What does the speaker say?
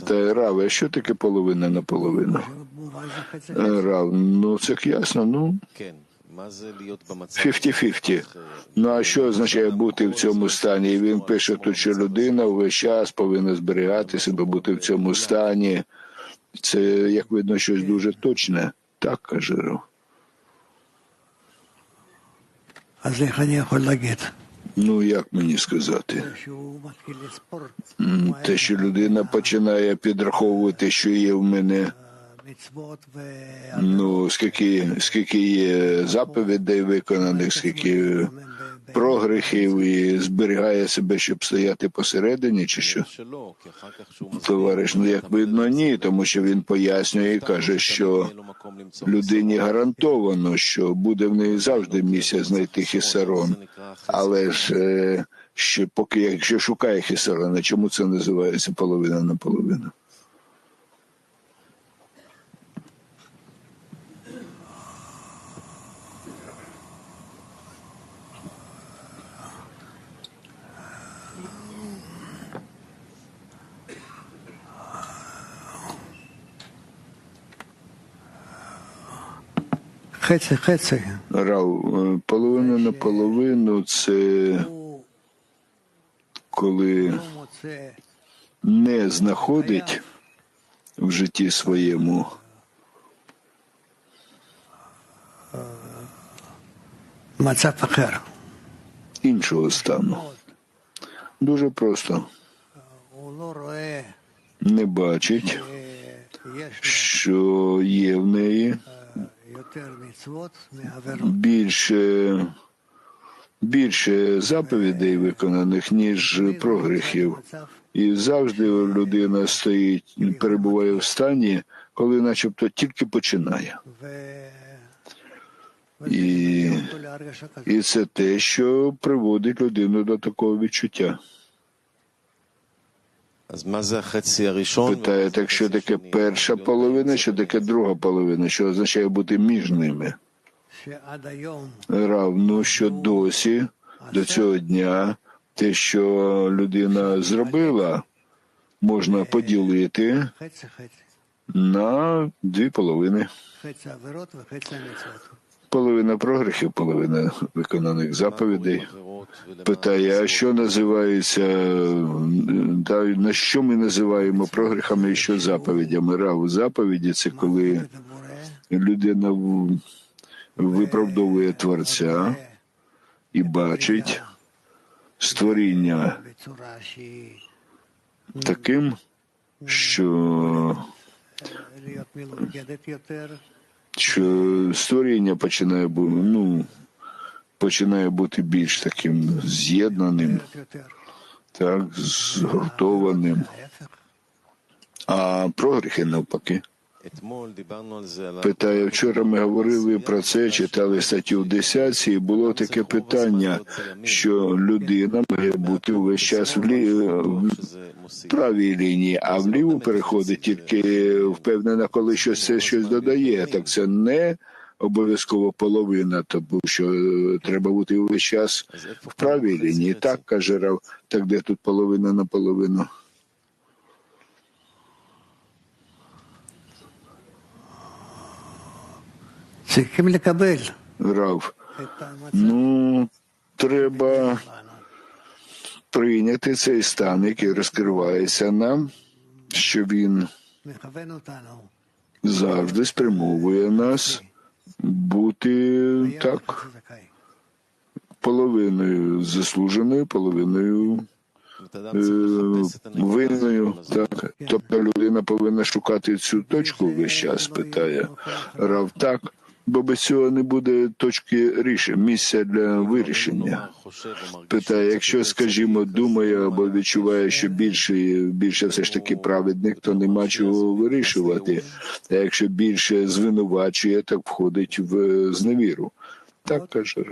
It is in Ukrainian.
Питає Рав, а що таке половина на половину? Е, Рав, ну це ясно, ну. 50-50. Ну а що означає бути в цьому стані? І він пише тут, що людина увесь час повинна зберігати себе, бути в цьому стані. Це, як видно, щось дуже точне. Так, каже Рав. Ну, як мені сказати, те, що людина починає підраховувати, що є в мене. Ну, скільки скільки є заповідей виконаних, скільки гріхів і зберігає себе, щоб стояти посередині, чи що товариш, ну як видно, ні, тому що він пояснює і каже, що людині гарантовано, що буде в неї завжди місія знайти хісарон, але ж е, що поки якщо шукає хісарона, чому це називається половина на половину? Рав, е, половина на половину це коли не знаходить в житті своєму. Іншого стану. Дуже просто. Не бачить, що є в неї більше більше заповідей виконаних, ніж прогріхів. І завжди людина стоїть, перебуває в стані, коли начебто тільки починає. І, І це те, що приводить людину до такого відчуття. Питають, так що таке перша половина, що таке друга половина, що означає бути між ними. Равно, ну що досі до цього дня те, що людина зробила, можна поділити на дві половини. Половина прогрехів, половина виконаних заповідей питає, а що називається, да, на що ми називаємо прогрехами і що заповідями? Рагу заповіді це коли людина виправдовує творця і бачить створіння таким, що що створіння починає ну, починає бути більш таким з'єднаним, так, згуртованим. А про гріхи навпаки. Питає, вчора ми говорили про це, читали статті в десятці, і було таке питання, що людина має бути весь час в, лі... в правій лінії, а вліву переходить тільки впевнена, коли щось це щось додає. Так це не обов'язково половина, тому що е, треба бути увесь час в правій лінії. Так каже Рав, так де тут половина на половину. Рав. Ну, треба прийняти цей стан, який розкривається нам, що він завжди спрямовує нас бути так половиною заслуженою, половиною е, винною. Так. Тобто людина повинна шукати цю точку весь час, питає Рав так бо без цього не буде точки рішення, місця для вирішення. Питає, якщо, скажімо, думає або відчуває, що більше більше все ж таки праведник, то нема чого вирішувати. А якщо більше звинувачує, так входить в зневіру. Так каже.